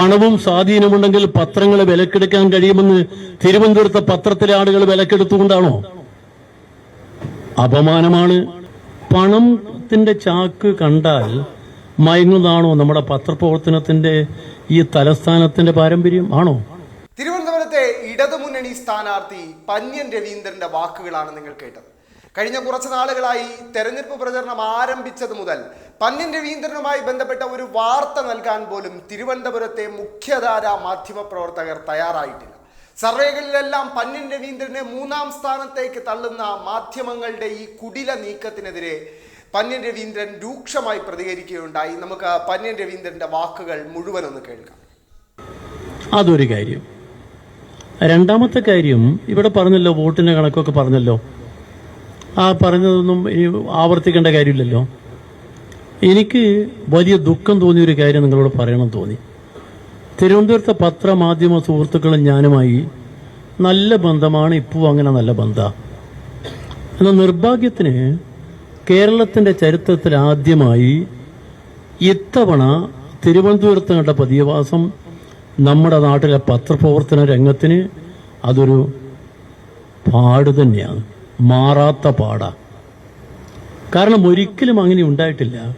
പണവും സ്വാധീനമുണ്ടെങ്കിൽ പത്രങ്ങളെ വിലക്കെടുക്കാൻ കഴിയുമെന്ന് തിരുവനന്തപുരത്തെ പത്രത്തിലെ ആളുകൾ വിലക്കെടുത്തുകൊണ്ടാണോ? അപമാനമാണ്. പണത്തിന്റെ ചാക്ക് കണ്ടാൽ മയങ്ങുന്നതാണോ നമ്മുടെ പത്രപ്രവർത്തനത്തിന്റെ ഈ തലസ്ഥാനത്തിന്റെ പാരമ്പര്യം? ആണോ? തിരുവനന്തപുരത്തെ ഇടതുമുന്നണി സ്ഥാനാർത്ഥി പന്യൻ രവീന്ദ്രന്റെ വാക്കുകളാണ് നിങ്ങൾ കേട്ടത്. കഴിഞ്ഞ കുറച്ച് നാളുകളായി തെരഞ്ഞെടുപ്പ് പ്രചരണം ആരംഭിച്ചത് മുതൽ പന്നിൻ രവീന്ദ്രനുമായി ബന്ധപ്പെട്ട ഒരു വാർത്ത നൽകാൻ പോലും തിരുവനന്തപുരത്തെ മുഖ്യധാര മാധ്യമ പ്രവർത്തകർ തയ്യാറായിട്ടില്ല. സർവേകളിലെല്ലാം പന്നിൻ രവീന്ദ്രനെ മൂന്നാം സ്ഥാനത്തേക്ക് തള്ളുന്ന മാധ്യമങ്ങളുടെ ഈ കുടില നീക്കത്തിനെതിരെ പന്നിൻ രവീന്ദ്രൻ രൂക്ഷമായി പ്രതികരിക്കുകയുണ്ടായി. നമുക്ക് പന്നിൻ രവീന്ദ്രന്റെ വാക്കുകൾ മുഴുവൻ ഒന്ന് കേൾക്കാം. അതൊരു കാര്യം. രണ്ടാമത്തെ കാര്യം ഇവിടെ പറഞ്ഞല്ലോ വോട്ടിന്റെ കണക്കൊക്കെ പറഞ്ഞല്ലോ. ആ പറഞ്ഞതൊന്നും ഇനി ആവർത്തിക്കേണ്ട കാര്യമില്ലല്ലോ. എനിക്ക് വലിയ ദുഃഖം തോന്നിയ ഒരു കാര്യം നിങ്ങളോട് പറയണം തോന്നി. തിരുവനന്തപുരത്തെ പത്രമാധ്യമ സുഹൃത്തുക്കളും ഞാനുമായി നല്ല ബന്ധമാണ് ഇപ്പോൾ അങ്ങനെ നല്ല ബന്ധമാണ് എന്നാൽ നിർഭാഗ്യത്തിന് കേരളത്തിന്റെ ചരിത്രത്തിൽ ആദ്യമായി ഇത്തവണ തിരുവനന്തപുരത്ത് കണ്ട പതിയവാസം നമ്മുടെ നാട്ടിലെ പത്രപ്രവർത്തന രംഗത്തിന് അതൊരു പാട് തന്നെയാണ്. മാറാത്ത പാടാ. കാരണം ഒരിക്കലും അങ്ങനെ ഉണ്ടായിട്ടില്ല.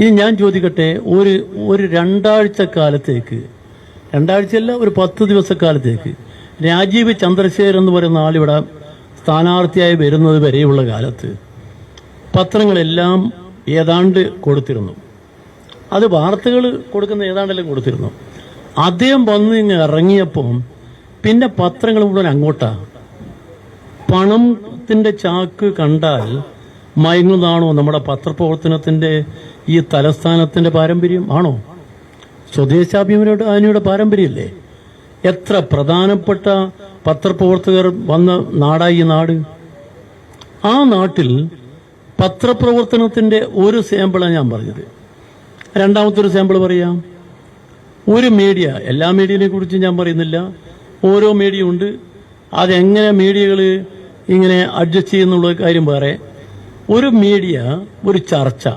ഇനി ഞാൻ ചോദിക്കട്ടെ ഒരു ഒരു രണ്ടാഴ്ച കാലത്തേക്ക് രണ്ടാഴ്ചയല്ല ഒരു പത്ത് ദിവസക്കാലത്തേക്ക് രാജീവ് ചന്ദ്രശേഖരൻ എന്ന് പറയുന്ന ആളിവിടെ സ്ഥാനാർത്ഥിയായി വരുന്നത് വരെയുള്ള കാലത്ത് പത്രങ്ങളെല്ലാം ഏതാണ്ട് കൊടുത്തിരുന്നു. അത് വാർത്തകൾ കൊടുക്കുന്ന ഏതാണ്ടെല്ലാം കൊടുത്തിരുന്നു. അദ്ദേഹം വന്ന് ഇങ്ങ് ഇറങ്ങിയപ്പം പിന്നെ പത്രങ്ങൾ മുഴുവൻ അങ്ങോട്ടാ. പണത്തിന്റെ ചാക്ക് കണ്ടാൽ മയങ്ങുന്നതാണോ നമ്മുടെ പത്രപ്രവർത്തനത്തിന്റെ ഈ തലസ്ഥാനത്തിന്റെ പാരമ്പര്യം? ആണോ? സ്വദേശാഭിമാനിയുടെ പാരമ്പര്യമല്ലേ? എത്ര പ്രധാനപ്പെട്ട പത്രപ്രവർത്തകർ വന്ന നാടായി നാട്? ആ നാട്ടിൽ പത്രപ്രവർത്തനത്തിന്റെ ഒരു സാമ്പിളാണ് ഞാൻ പറഞ്ഞത്. രണ്ടാമത്തെ ഒരു സാമ്പിൾ പറയാം. ഒരു മീഡിയ എല്ലാ മീഡിയനെ കുറിച്ചും ഞാൻ പറയുന്നില്ല. ഓരോ മീഡിയ ഉണ്ട്. അതെങ്ങനെ മീഡിയകൾ ഇങ്ങനെ അഡ്ജസ്റ്റ് ചെയ്യുന്നുള്ള കാര്യം വേറെ. ഒരു മീഡിയ ഒരു ചർച്ച.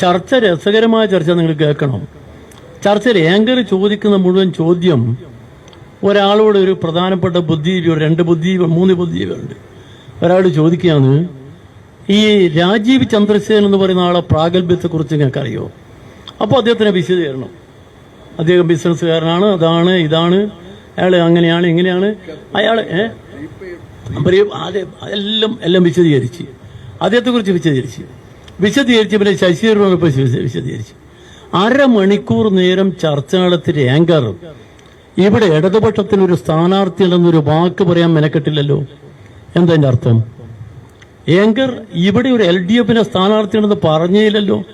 ചർച്ച രസകരമായ ചർച്ച നിങ്ങൾ കേൾക്കണം. ചർച്ചയിൽ ഏങ്കർ ചോദിക്കുന്ന മുഴുവൻ ചോദ്യം ഒരാളോട് ഒരു പ്രധാനപ്പെട്ട ബുദ്ധിജീവി രണ്ട് ബുദ്ധിജീവി മൂന്ന് ബുദ്ധിജീവിയുണ്ട് ഒരാളോട് ചോദിക്കുകയാണ് ഈ രാജീവ് ചന്ദ്രസേൻ എന്ന് പറയുന്ന ആളെ പ്രാഗൽഭ്യത്തെക്കുറിച്ച് നിങ്ങൾക്ക് അറിയോ അപ്പോൾ അദ്ദേഹത്തിന് വിശദീകരണം. അദ്ദേഹം ബിസിനസ്സുകാരനാണ് അതാണ് ഇതാണ്. അയാൾ അങ്ങനെയാണ് ഇങ്ങനെയാണ്. അയാൾ ഏഹ് ആദ്യ എല്ലാം എല്ലാം വിശദീകരിച്ച്. അദ്ദേഹത്തെക്കുറിച്ച് വിശദീകരിച്ച്. വിശദീകരിച്ച് പിന്നെ ശശിധരനെ വിശദീകരിച്ച്. അരമണിക്കൂർ നേരം ചർച്ച നടത്തിയ ആങ്കർ ഇവിടെ ഇടതുപക്ഷത്തിന് ഒരു സ്ഥാനാർത്ഥി ഉണ്ടെന്നൊരു വാക്ക് പറയാൻ മെനക്കെട്ടില്ലല്ലോ. എന്താ അർത്ഥം? ഏങ്കർ ഇവിടെ ഒരു എൽ ഡി എഫിന്റെ സ്ഥാനാർത്ഥിയുണ്ടെന്ന് പറഞ്ഞില്ലല്ലോ.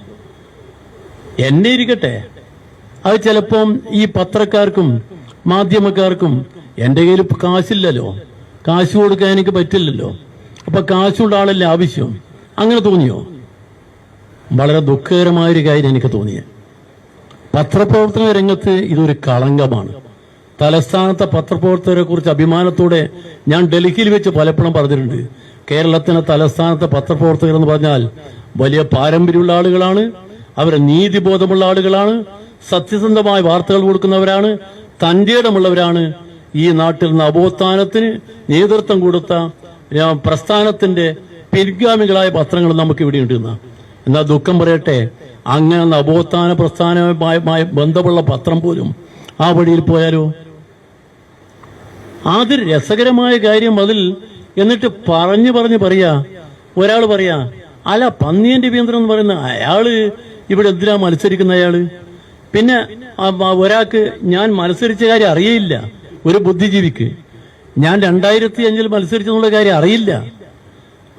എന്നെ ഇരിക്കട്ടെ. അത് ചിലപ്പം ഈ പത്രക്കാർക്കും മാധ്യമക്കാർക്കും എന്റെ കയ്യിൽ കാശില്ലല്ലോ. കാശ് കൊടുക്കാൻ എനിക്ക് പറ്റില്ലല്ലോ. അപ്പൊ കാശുള്ള ആളല്ലേ ആവശ്യം? അങ്ങനെ തോന്നിയോ? വളരെ ദുഃഖകരമായൊരു കാര്യം എനിക്ക് തോന്നിയത് പത്രപ്രവർത്തന രംഗത്ത് ഇതൊരു കളങ്കമാണ്. തലസ്ഥാനത്തെ പത്രപ്രവർത്തകരെ കുറിച്ച് അഭിമാനത്തോടെ ഞാൻ ഡൽഹിയിൽ വെച്ച് പലപ്പോഴും പറഞ്ഞിട്ടുണ്ട്. കേരളത്തിലെ തലസ്ഥാനത്തെ പത്രപ്രവർത്തകർ എന്ന് പറഞ്ഞാൽ വലിയ പാരമ്പര്യമുള്ള ആളുകളാണ് അവരെ നീതിബോധമുള്ള ആളുകളാണ് സത്യസന്ധമായ വാർത്തകൾ കൊടുക്കുന്നവരാണ് തന്റെ ഇടമുള്ളവരാണ് ഈ നാട്ടിൽ നിന്ന് അബോത്ഥാനത്തിന് നേതൃത്വം കൊടുത്ത പ്രസ്ഥാനത്തിന്റെ പിൻഗാമികളായ പത്രങ്ങൾ നമുക്ക് ഇവിടെ ഉണ്ട് എന്നാ. എന്നാൽ ദുഃഖം പറയട്ടെ അങ്ങനെ നവോത്ഥാന പ്രസ്ഥാനവുമായി ബന്ധമുള്ള പത്രം പോലും ആ വഴിയിൽ പോയാലോ? അത് രസകരമായ കാര്യം അതിൽ എന്നിട്ട് പറഞ്ഞു പറഞ്ഞു പറയാ. ഒരാൾ പറയാ അല്ല പന്നിയൻ രവീന്ദ്രൻ എന്ന് പറയുന്ന അയാൾ ഇവിടെ എന്തിനാ മത്സരിക്കുന്ന അയാൾ? പിന്നെ ഒരാൾക്ക് ഞാൻ മത്സരിച്ച കാര്യം അറിയയില്ല. ഒരു ബുദ്ധിജീവിക്ക്. ഞാൻ രണ്ടായിരത്തി അഞ്ചിൽ മത്സരിച്ചെന്നുള്ള കാര്യം അറിയില്ല.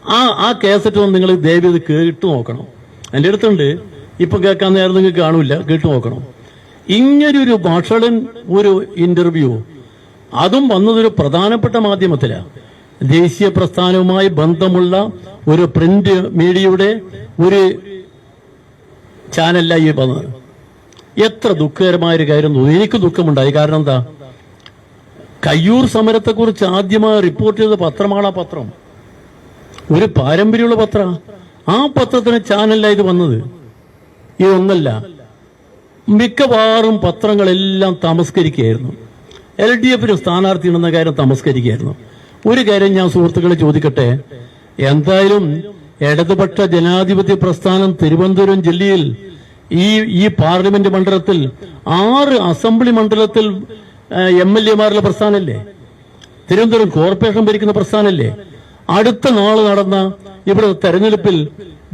ആ ആ കേസറ്റ് ഒന്ന് നിങ്ങൾ ദയവ് ഇത് കേട്ടു നോക്കണം. എന്റെ അടുത്തുണ്ട്. ഇപ്പൊ കേൾക്കാൻ നേരം നിങ്ങൾക്ക് കാണൂല കേട്ടു നോക്കണം. ഇങ്ങനൊരു ഭാഷളൻ ഒരു ഇന്റർവ്യൂ അതും വന്നതൊരു പ്രധാനപ്പെട്ട മാധ്യമത്തിലാണ് ദേശീയ പ്രസ്ഥാനവുമായി ബന്ധമുള്ള ഒരു പ്രിന്റ് മീഡിയയുടെ ഒരു ചാനലായി വന്നത്. എത്ര ദുഃഖകരമായ ഒരു കാര്യം എനിക്ക് ദുഃഖമുണ്ടായി. കാരണം എന്താ? കയ്യൂർ സമരത്തെക്കുറിച്ച് ആദ്യമായി റിപ്പോർട്ട് ചെയ്ത പത്രമാണ് ആ പത്രം. ഒരു പാരമ്പര്യമുള്ള പത്ര. ആ പത്രത്തിന് ചാനലിലാണ് ഇത് വന്നത് ഇതൊന്നല്ല മിക്കവാറും പത്രങ്ങളെല്ലാം തമസ്കരിക്കുകയായിരുന്നു. എൽ ഡി എഫിന് സ്ഥാനാർത്ഥി എന്ന കാര്യം തമസ്കരിക്കുകയായിരുന്നു. ഒരു കാര്യം ഞാൻ സുഹൃത്തുക്കളെ ചോദിക്കട്ടെ? എന്തായാലും ഇടതുപക്ഷ ജനാധിപത്യ പ്രസ്ഥാനം തിരുവനന്തപുരം ജില്ലയിൽ ഈ ഈ പാർലമെന്റ് മണ്ഡലത്തിൽ ആറ് അസംബ്ലി മണ്ഡലത്തിൽ എം എൽ എമാരുടെ പ്രസ്ഥാനമല്ലേ തിരുവനന്തപുരം കോർപ്പറേഷൻ ഭരിക്കുന്ന പ്രസ്ഥാനമല്ലേ അടുത്ത നാൾ നടന്ന ഇവിടെ തെരഞ്ഞെടുപ്പിൽ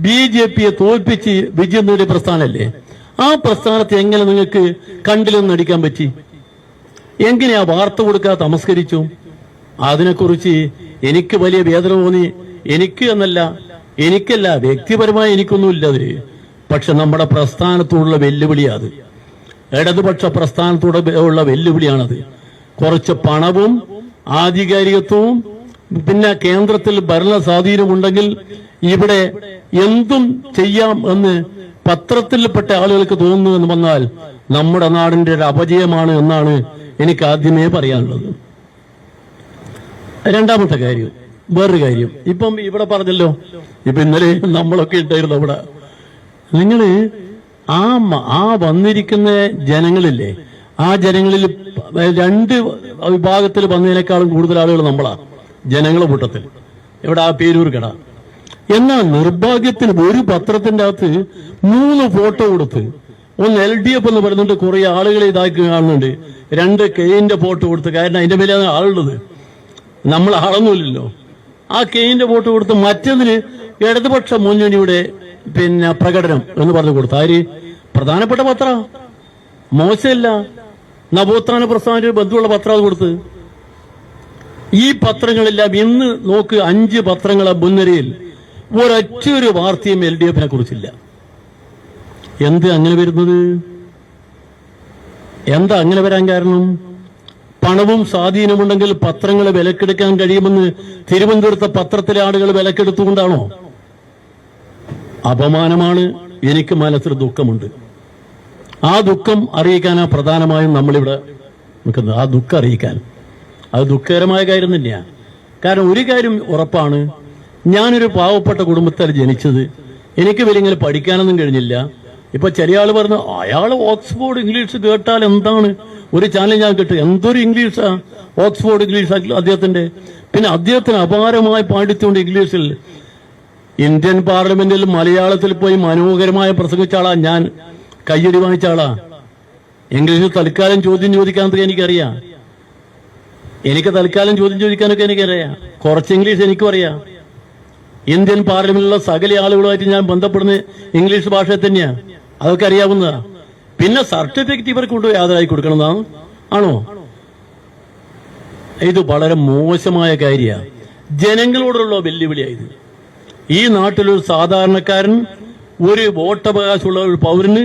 ബി ജെ പിയെ തോൽപ്പിച്ച് വിജയം നേടിയ പ്രസ്ഥാനമല്ലേ ആ പ്രസ്ഥാനത്തെ എങ്ങനെ നിങ്ങൾക്ക് കണ്ടില്ലെന്ന് നടിക്കാൻ പറ്റി? എങ്ങനെയാ വാർത്ത കൊടുക്കാതെ തമസ്കരിച്ചു? അതിനെക്കുറിച്ച് എനിക്ക് വലിയ വേദന തോന്നി. എനിക്ക് എന്നല്ല എനിക്കല്ല വ്യക്തിപരമായി എനിക്കൊന്നുമില്ല അത് പക്ഷെ നമ്മുടെ പ്രസ്ഥാനത്തോടുള്ള വെല്ലുവിളിയാണ് അത്. ഇടതുപക്ഷ പ്രസ്ഥാനത്തോടെ ഉള്ള വെല്ലുവിളിയാണത്. കുറച്ച് പണവും ആധികാരികത്വവും പിന്നെ കേന്ദ്രത്തിൽ ഭരണ സ്വാധീനമുണ്ടെങ്കിൽ ഇവിടെ എന്തും ചെയ്യാം എന്ന് പത്രത്തിൽപ്പെട്ട ആളുകൾക്ക് തോന്നുന്നു എന്ന് വന്നാൽ നമ്മുടെ നാടിന്റെ ഒരു അപജയമാണ് എന്നാണ് എനിക്ക് ആദ്യമേ പറയാനുള്ളത്. രണ്ടാമത്തെ കാര്യം വേറൊരു കാര്യം. ഇപ്പം ഇവിടെ പറഞ്ഞല്ലോ ഇപ്പൊ ഇന്നലെ നമ്മളൊക്കെ ഉണ്ടായിരുന്നു അവിടെ. നിങ്ങൾ ആ ആ വന്നിരിക്കുന്ന ജനങ്ങളില്ലേ ആ ജനങ്ങളിൽ രണ്ട് വിഭാഗത്തിൽ വന്നതിനേക്കാളും കൂടുതൽ ആളുകൾ നമ്മളാ ജനങ്ങളെ കൂട്ടത്തിൽ. ഇവിടെ ആ പേരൂർ കട. എന്നാൽ നിർഭാഗ്യത്തിന് ഒരു പത്രത്തിന്റെ അകത്ത് മൂന്ന് ഫോട്ടോ കൊടുത്ത് ഒന്ന് എൽ ഡി എഫ് എന്ന് പറയുന്നുണ്ട് കുറെ ആളുകളെ ഇതാക്കി കാണുന്നുണ്ട്. രണ്ട് കെയിന്റെ ഫോട്ടോ കൊടുത്ത് കാരണം അതിന്റെ മേലെയാണ് ആളുള്ളത്. നമ്മൾ ആളൊന്നുമില്ലല്ലോ. ആ കെയിന്റെ ഫോട്ടോ കൊടുത്ത് മറ്റതിന് ഇടതുപക്ഷ മുന്നണിയുടെ പിന്നെ പ്രകടനം എന്ന് പറഞ്ഞു കൊടുത്തു. ആര്? പ്രധാനപ്പെട്ട പത്ര. മോശമില്ല. നവോത്ഥാന പ്രസ്ഥാന ബന്ധമുള്ള പത്രം അത് കൊടുത്ത്. ഈ പത്രങ്ങളെല്ലാം ഇന്ന് നോക്ക് അഞ്ച് പത്രങ്ങളെ മുൻനിരയിൽ ഒരൊറ്റ ഒരു വാർത്തയും എൽ ഡി എഫിനെ കുറിച്ചില്ല. എന്ത് അങ്ങനെ വരുന്നത്? എന്താ അങ്ങനെ വരാൻ കാരണം? പണവും സ്വാധീനമുണ്ടെങ്കിൽ പത്രങ്ങളെ വിലക്കെടുക്കാൻ കഴിയുമെന്ന് തിരുവനന്തപുരത്തെ പത്രത്തിലെ ആളുകൾ വിലക്കെടുത്തുകൊണ്ടാണോ? അപമാനമാണ് എനിക്ക് മനസ്സിൽ ദുഃഖമുണ്ട്. ആ ദുഃഖം അറിയിക്കാനാ പ്രധാനമായും നമ്മളിവിടെ നിൽക്കുന്നത്. ആ ദുഃഖം അറിയിക്കാൻ. അത് ദുഃഖകരമായ കാര്യം തന്നെയാണ് കാരണം ഒരു കാര്യം ഉറപ്പാണ്. ഞാനൊരു പാവപ്പെട്ട കുടുംബത്തിൽ ജനിച്ചത് എനിക്ക് വലിയ പഠിക്കാനൊന്നും കഴിഞ്ഞില്ല. ഇപ്പൊ ചില ആൾ പറഞ്ഞു അയാൾ ഓക്സ്ഫോർഡ് ഇംഗ്ലീഷ് കേട്ടാൽ എന്താണ്? ഒരു ചാനൽ ഞാൻ കേട്ടു എന്തൊരു ഇംഗ്ലീഷാ? ഓക്സ്ഫോർഡ് ഇംഗ്ലീഷ് അദ്ദേഹത്തിന്റെ. പിന്നെ അദ്ദേഹത്തിന് അപാരമായി പാണ്ഡിത്യമുണ്ട് ഇംഗ്ലീഷിൽ ഇന്ത്യൻ പാർലമെന്റിൽ മലയാളത്തിൽ പോയി മനോഹരമായി പ്രസംഗിച്ച ആളാ ഞാൻ. കയ്യടി വാങ്ങിച്ച ആളാ. ഇംഗ്ലീഷിൽ തൽക്കാലം ചോദ്യം ചോദിക്കാനൊക്കെ എനിക്കറിയാം. എനിക്ക് തൽക്കാലം ചോദ്യം ചോദിക്കാനൊക്കെ എനിക്കറിയാം. കുറച്ച് ഇംഗ്ലീഷ് എനിക്കും അറിയാം ഇന്ത്യൻ പാർലമെന്റിലുള്ള സകല ആളുകളുമായിട്ട് ഞാൻ ബന്ധപ്പെടുന്ന ഇംഗ്ലീഷ് ഭാഷ തന്നെയാ. അതൊക്കെ അറിയാവുന്നതാ. പിന്നെ സർട്ടിഫിക്കറ്റ് ഇവർക്ക് കൊണ്ടുപോയി യാതൊരായി കൊടുക്കണമെന്നാണ് ആണോ? ഇത് വളരെ മോശമായ കാര്യമാണ് ജനങ്ങളോടുള്ള വെല്ലുവിളിയായത് ഈ നാട്ടിലൊരു സാധാരണക്കാരൻ ഒരു വോട്ടവകാശമുള്ള ഒരു പൗരന്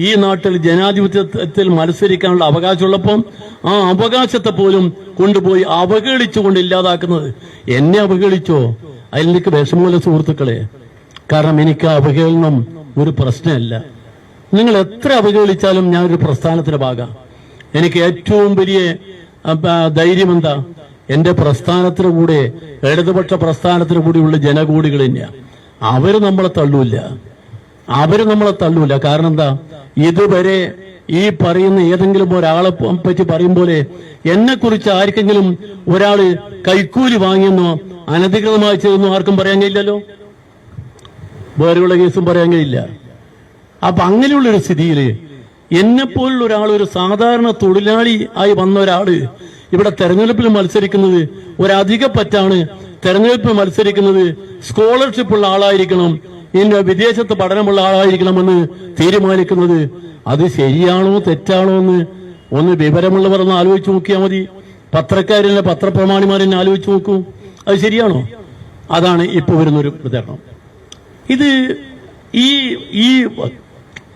ഈ നാട്ടിൽ ജനാധിപത്യത്തിൽ മത്സരിക്കാനുള്ള അവകാശമുള്ളപ്പം ആ അവകാശത്തെ പോലും കൊണ്ടുപോയി അവഹേളിച്ചുകൊണ്ട് ഇല്ലാതാക്കുന്നത് എന്നെ അവഹേളിച്ചോ? അതിൽ എനിക്ക് വിഷമൂല സുഹൃത്തുക്കളെ കാരണം എനിക്ക് അവഹേളനം ഒരു പ്രശ്നമല്ല. നിങ്ങൾ എത്ര അവഹേളിച്ചാലും ഞാൻ ഒരു പ്രസ്ഥാനത്തിന്റെ ഭാഗം എനിക്ക് ഏറ്റവും വലിയ ധൈര്യം എന്താ? എന്റെ പ്രസ്ഥാനത്തിന് കൂടെ ഇടതുപക്ഷ പ്രസ്ഥാനത്തിന് കൂടിയുള്ള ജനകൂടികൾ തന്നെയാ അവർ നമ്മളെ തള്ളൂല്ല. അവർ നമ്മളെ തള്ളൂല്ല. കാരണം എന്താ? ഇതുവരെ ഈ പറയുന്ന ഏതെങ്കിലും ഒരാളെ പറ്റി പറയും പോലെ എന്നെ കുറിച്ച് ആർക്കെങ്കിലും ഒരാൾ കൈക്കൂലി വാങ്ങിയെന്നോ അനധികൃതമായി ചെയ്തെന്നോ ആർക്കും പറയാൻ കഴിയില്ലല്ലോ? വേറെയുള്ള കേസും പറയാൻ കഴിയില്ല. അപ്പൊ അങ്ങനെയുള്ള ഒരു സ്ഥിതിയിൽ എന്നെ പോലുള്ള ഒരാൾ ഒരു സാധാരണ തൊഴിലാളി ആയി വന്ന ഒരാൾ ഇവിടെ തെരഞ്ഞെടുപ്പിൽ മത്സരിക്കുന്നത് ഒരധിക പറ്റാണ്. തെരഞ്ഞെടുപ്പിൽ മത്സരിക്കുന്നത് സ്കോളർഷിപ്പ് ഉള്ള ആളായിരിക്കണം. ഇന്ന് വിദേശത്ത് പഠനമുള്ള ആളായിരിക്കണമെന്ന് തീരുമാനിക്കുന്നത് അത് ശരിയാണോ തെറ്റാണോ എന്ന് ഒന്ന് വിവരമുള്ളവർ ഒന്ന് ആലോചിച്ച് നോക്കിയാൽ മതി. പത്രക്കാരിലെ പത്രപ്രമാണിമാരെന്നെ ആലോചിച്ച് നോക്കൂ. അത് ശരിയാണോ? അതാണ് ഇപ്പൊ വരുന്നൊരു പ്രതികരണം ഇത് ഈ ഈ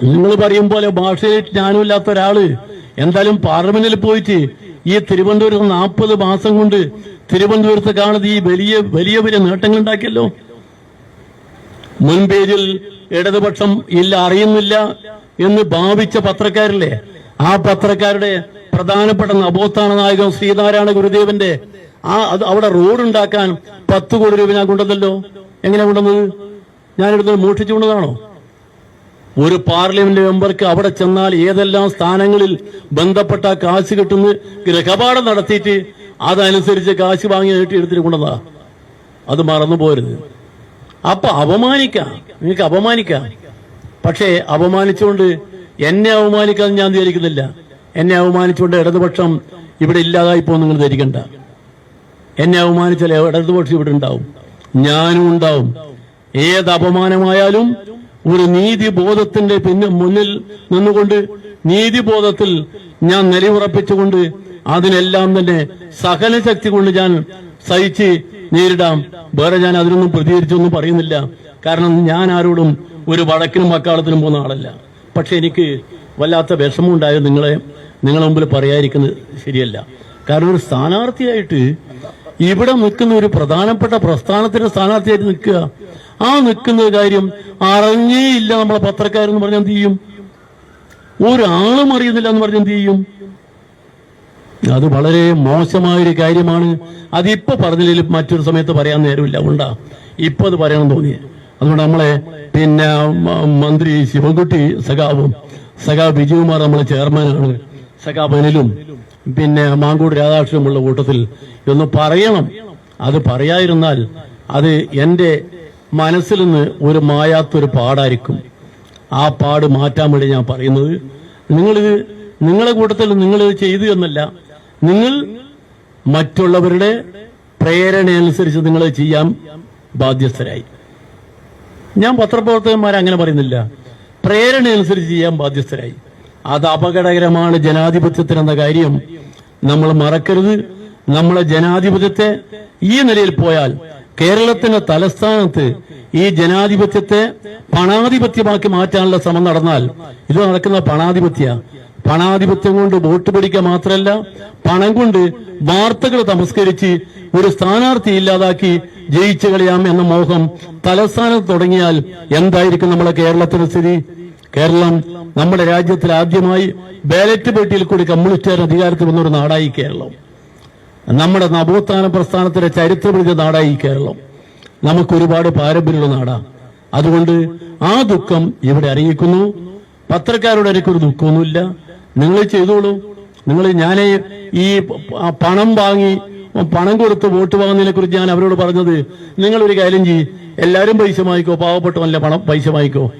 നിങ്ങൾ പറയും പോലെ ഭാഷയിൽ ജ്ഞാനമില്ലാത്ത ഒരാൾ എന്തായാലും പാർലമെന്റിൽ പോയിട്ട് ഈ തിരുവനന്തപുരത്ത് നാൽപ്പത് മാസം കൊണ്ട് തിരുവനന്തപുരത്ത് കാണുന്നത് ഈ വലിയ വലിയ വലിയ നേട്ടങ്ങൾ ഉണ്ടാക്കിയല്ലോ മുൻപേജിൽ ഇടതുപക്ഷം ഇല്ല അറിയുന്നില്ല എന്ന് ഭാവിച്ച പത്രക്കാരില്ലേ? ആ പത്രക്കാരുടെ പ്രധാനപ്പെട്ട നവോത്ഥാന നായകൻ ശ്രീനാരായണ ഗുരുദേവന്റെ ആ അത് അവിടെ റോഡ് ഉണ്ടാക്കാൻ പത്ത് കോടി രൂപ ഞാൻ കൊണ്ടുവന്നല്ലോ. എങ്ങനെ കൊണ്ടുവന്നത്? ഞാനെടുത്ത് മോഷിച്ചു കൊണ്ടതാണോ ഒരു പാർലമെന്റ് മെമ്പർക്ക് അവിടെ ചെന്നാൽ ഏതെല്ലാം സ്ഥാനങ്ങളിൽ ബന്ധപ്പെട്ട കാശ് കിട്ടുന്ന? ഗ്രഹപാഠം നടത്തിയിട്ട് അതനുസരിച്ച് കാശ് വാങ്ങി നീട്ടി എടുത്തിട്ട് കൊണ്ടതാ അത് മറന്നു പോരുത്. അപ്പൊ അപമാനിക്കാം. നിങ്ങൾക്ക് അപമാനിക്കാം. പക്ഷേ അപമാനിച്ചുകൊണ്ട് എന്നെ അവമാനിക്കാൻ ഞാൻ ധരിക്കുന്നില്ല. എന്നെ അപമാനിച്ചുകൊണ്ട് ഇടതുപക്ഷം ഇവിടെ ഇല്ലാതായി പോകും നിങ്ങൾ ധരിക്കണ്ട. എന്നെ അവമാനിച്ചാൽ ഇടതുപക്ഷം ഇവിടെ ഉണ്ടാവും. ഞാനും ഉണ്ടാവും. ഏത് അപമാനമായാലും ഒരു നീതിബോധത്തിന്റെ പിന്നെ മുന്നിൽ നിന്നുകൊണ്ട് നീതിബോധത്തിൽ ഞാൻ നിലയുറപ്പിച്ചുകൊണ്ട് അതിനെല്ലാം തന്നെ സകല ശക്തി കൊണ്ട് ഞാൻ സഹിച്ച് നേരിടാം. വേറെ ഞാൻ അതിനൊന്നും പ്രതികരിച്ചൊന്നും പറയുന്നില്ല. കാരണം ഞാൻ ആരോടും ഒരു വഴക്കിനും വക്കാളത്തിനും പോകുന്ന ആളല്ല. പക്ഷെ എനിക്ക് വല്ലാത്ത വിഷമമുണ്ടായത് നിങ്ങളെ നിങ്ങളെ മുമ്പിൽ പറയാതിരിക്കുന്നത് ശരിയല്ല. കാരണം ഒരു സ്ഥാനാർത്ഥിയായിട്ട് ഇവിടെ നിൽക്കുന്ന ഒരു പ്രധാനപ്പെട്ട പ്രസ്ഥാനത്തിന്റെ സ്ഥാനാർത്ഥിയായിട്ട് നിൽക്കുക ആ നിൽക്കുന്ന കാര്യം അറിഞ്ഞേ ഇല്ല നമ്മളെ പത്രക്കാരെന്ന് പറഞ്ഞാൽ എന്ത് ചെയ്യും? ഒരാളും അറിയുന്നില്ല എന്ന് പറഞ്ഞാൽ എന്ത് ചെയ്യും? അത് വളരെ മോശമായൊരു കാര്യമാണ്. അതിപ്പോ പറഞ്ഞില്ലെങ്കിൽ മറ്റൊരു സമയത്ത് പറയാൻ നേരമില്ല. ഉണ്ടാ ഇപ്പൊ അത് പറയണം തോന്നിയത് അതുകൊണ്ട് നമ്മളെ പിന്നെ മന്ത്രി ശിവൻകുട്ടി സഖാവും സഖാവ് ബിജുകുമാർ നമ്മളെ ചെയർമാനാണ്. സഖാവ് അനിലും പിന്നെ മാങ്കൂട് രാധാകൃഷ്ണനുള്ള കൂട്ടത്തിൽ ഇതൊന്ന് പറയണം. അത് പറയാതിരുന്നാൽ അത് എന്റെ മനസ്സിൽ നിന്ന് ഒരു മായാത്തൊരു പാടായിരിക്കും. ആ പാട് മാറ്റാൻ വേണ്ടി ഞാൻ പറയുന്നത്. നിങ്ങളിത് നിങ്ങളെ കൂട്ടത്തിൽ നിങ്ങളിത് ചെയ്തു എന്നല്ല. നിങ്ങൾ മറ്റുള്ളവരുടെ പ്രേരണയനുസരിച്ച് നിങ്ങൾ ചെയ്യാൻ ബാധ്യസ്ഥരായി. ഞാൻ പത്രപ്രവർത്തകന്മാരെ അങ്ങനെ പറയുന്നില്ല. പ്രേരണയനുസരിച്ച് ചെയ്യാൻ ബാധ്യസ്ഥരായി. അത് അപകടകരമാണ് ജനാധിപത്യത്തിന് എന്ന കാര്യം നമ്മൾ മറക്കരുത്. നമ്മളെ ജനാധിപത്യത്തെ ഈ നിലയിൽ പോയാൽ കേരളത്തിന്റെ തലസ്ഥാനത്ത് ഈ ജനാധിപത്യത്തെ പണാധിപത്യമാക്കി മാറ്റാനുള്ള ശ്രമം നടന്നാൽ ഇത് നടക്കുന്ന പണാധിപത്യ. പണാധിപത്യം കൊണ്ട് വോട്ട് പിടിക്കുക മാത്രമല്ല പണം കൊണ്ട് വാർത്തകൾ തമസ്കരിച്ച് ഒരു സ്ഥാനാർത്ഥി ഇല്ലാതാക്കി ജയിച്ചു കളയാം എന്ന മോഹം തലസ്ഥാനത്ത് തുടങ്ങിയാൽ എന്തായിരിക്കും നമ്മളെ കേരളത്തിന്റെ സ്ഥിതി? കേരളം നമ്മുടെ രാജ്യത്തിൽ ആദ്യമായി ബാലറ്റ് പെട്ടിയിൽ കൂടി കമ്മ്യൂണിസ്റ്റുകാർ അധികാരത്തിൽ വന്ന ഒരു നാടായി കേരളം. നമ്മുടെ നവോത്ഥാന പ്രസ്ഥാനത്തിന്റെ ചരിത്രമെഴുതിയ നാടായി കേരളം. നമുക്കൊരുപാട് പാരമ്പര്യമുള്ള നാടാണ് അതുകൊണ്ട് ആ ദുഃഖം ഇവിടെ അറിയിക്കുന്നു. പത്രക്കാരോട് എനിക്കൊരു ദുഃഖമൊന്നുമില്ല. നിങ്ങൾ ചെയ്തോളൂ. നിങ്ങൾ ഞാൻ ഈ പണം വാങ്ങി പണം കൊടുത്ത് വോട്ട് വാങ്ങുന്നതിനെ കുറിച്ച് ഞാൻ അവരോട് പറഞ്ഞത് നിങ്ങളൊരു കാര്യം ചെയ്യ്. എല്ലാവരും പൈസ വാങ്ങിക്കോ. പാവപ്പെട്ടവല്ല പണം പൈസ വാങ്ങിക്കോ.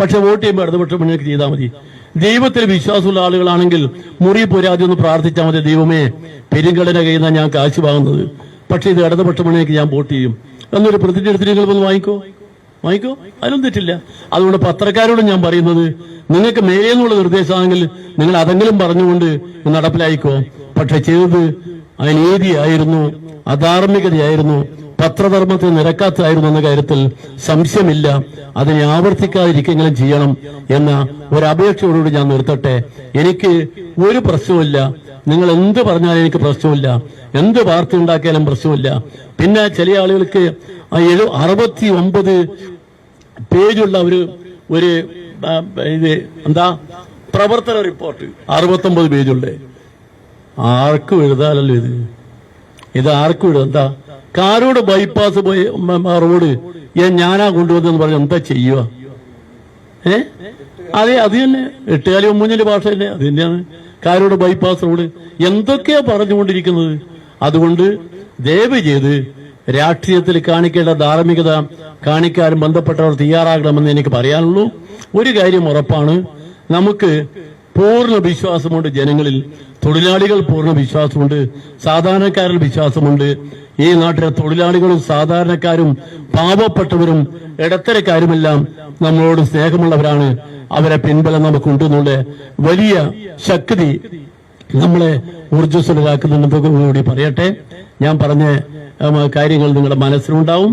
പക്ഷെ വോട്ട് ചെയ്യുമ്പോൾ ഇടതുപക്ഷ മുന്നേക്ക് ചെയ്താൽ മതി. ദൈവത്തിൽ വിശ്വാസമുള്ള ആളുകളാണെങ്കിൽ മുറി പോരാതെ ഒന്ന് പ്രാർത്ഥിച്ചാൽ മതി ദൈവമേ പെരുങ്കടന കയ്യിൽ ഞാൻ കാശ് വാങ്ങുന്നത്. പക്ഷെ ഇത് ഇടതുപക്ഷ മുന്നേക്ക് ഞാൻ വോട്ട് ചെയ്യും. എന്നൊരു പ്രതിജ്ഞ എടുത്ത് നിങ്ങൾ ഒന്ന് വാങ്ങിക്കോ. വാങ്ങിക്കോ? അതിനൊന്നും തെറ്റില്ല. അതുകൊണ്ട് പത്രക്കാരോട് ഞാൻ പറയുന്നത് നിങ്ങൾക്ക് മേലെ എന്നുള്ള നിർദ്ദേശമാണെങ്കിൽ നിങ്ങൾ അതെങ്കിലും പറഞ്ഞുകൊണ്ട് നടപ്പിലായിക്കോ. പക്ഷെ ചെയ്തത് അനീതിയായിരുന്നു അധാർമികതയായിരുന്നു. പത്രധർമ്മത്തെ നിരക്കാത്തതായിരുന്നു എന്ന കാര്യത്തിൽ സംശയമില്ല. അതിനെ ആവർത്തിക്കാതിരിക്കെങ്കിലും ചെയ്യണം എന്ന ഒരു അപേക്ഷയോടുകൂടി ഞാൻ നിർത്തട്ടെ. എനിക്ക് ഒരു പ്രശ്നവുമില്ല. നിങ്ങൾ എന്ത് പറഞ്ഞാലും എനിക്ക് പ്രശ്നമില്ല എന്ത് വാർത്ത ഉണ്ടാക്കിയാലും പ്രശ്നമില്ല പിന്നെ ചില ആളുകൾക്ക് അറുപത്തി ഒമ്പത് പേജുള്ള ഒരു ഒരു ഇത് എന്താ? പ്രവർത്തന റിപ്പോർട്ട്. അറുപത്തൊമ്പത് പേജുള്ളേ. ആർക്കും എഴുതാനല്ലോ ഇത്. ഇത് ആർക്കും എഴുതാം കാരോട് ബൈപ്പാസ് പോയി റോഡ് ഞാനാ കൊണ്ടുവന്നെന്ന് പറഞ്ഞ എന്താ ചെയ്യുക? ഏ? അതെ അത് തന്നെ. എട്ടുകാലി ഒമ്പഞ്ഞിന്റെ ഭാഷ തന്നെ അത് തന്നെയാണ്. Karode bypass road. എന്തൊക്കെയാ പറഞ്ഞുകൊണ്ടിരിക്കുന്നത്? അതുകൊണ്ട് ദയവ് ചെയ്ത് രാഷ്ട്രീയത്തിൽ കാണിക്കേണ്ട ധാർമ്മികത കാണിക്കാനും ബന്ധപ്പെട്ടവർ തയ്യാറാകണമെന്ന് എനിക്ക് പറയാനുള്ളൂ. ഒരു കാര്യം ഉറപ്പാണ്. നമുക്ക് പൂർണ വിശ്വാസമുണ്ട് ജനങ്ങളിൽ. തൊഴിലാളികൾ പൂർണ വിശ്വാസമുണ്ട് സാധാരണക്കാരിൽ വിശ്വാസമുണ്ട്. ഈ നാട്ടിലെ തൊഴിലാളികളും സാധാരണക്കാരും പാവപ്പെട്ടവരും ഇടത്തരക്കാരുമെല്ലാം നമ്മളോട് സ്നേഹമുള്ളവരാണ്. അവരെ പിൻബലം നമുക്കുണ്ടെന്നുള്ള വലിയ ശക്തി നമ്മളെ ഊർജസ്വലരാക്കുന്നുണ്ടെന്ന് കൂടി പറയട്ടെ. ഞാൻ പറഞ്ഞ കാര്യങ്ങൾ നിങ്ങളുടെ മനസ്സിലുണ്ടാവും.